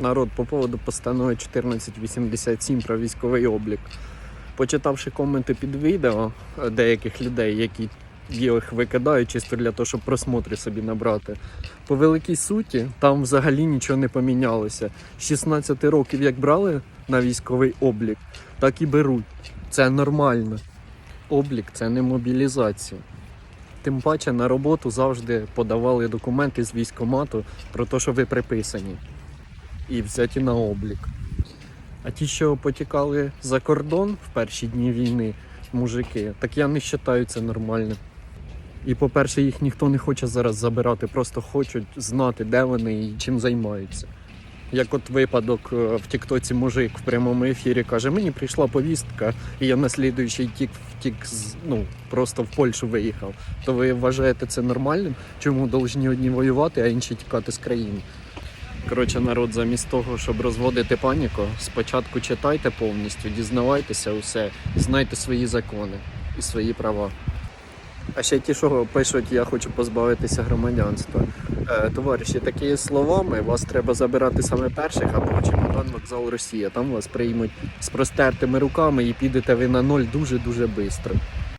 Народ по поводу постанови 1487 про військовий облік. Почитавши коменти під відео е, деяких людей, які їх викидають чисто для того, щоб просмотри собі набрати. По великій суті, там взагалі нічого не помінялося. З 16 років як брали на військовий облік, так і беруть. Це нормально. Облік це не мобілізація. Тим паче на роботу завжди подавали документи з військкомату про те, що ви приписані і взяті на облік. А ті, що потікали за кордон в перші дні війни, мужики, так я не вважаю це нормальним. І, по-перше, їх ніхто не хоче зараз забирати, просто хочуть знати, де вони і чим займаються. Як от випадок е, в Тіктоці мужик в прямому ефірі каже: мені прийшла повістка, і я на слідуючий тік втік ну просто в Польщу виїхав. То ви вважаєте це нормальним? Чому повинні одні воювати, а інші тікати з країни? Коротше, народ, замість того, щоб розводити паніку, спочатку читайте повністю, дізнавайтеся усе, знайте свої закони і свої права. А ще ті, що пишуть, я хочу позбавитися громадянства. Е, товариші, такими словами вас треба забирати саме перших, або чемодан вокзал Росія. Там вас приймуть з простертими руками і підете ви на ноль дуже-дуже швидко.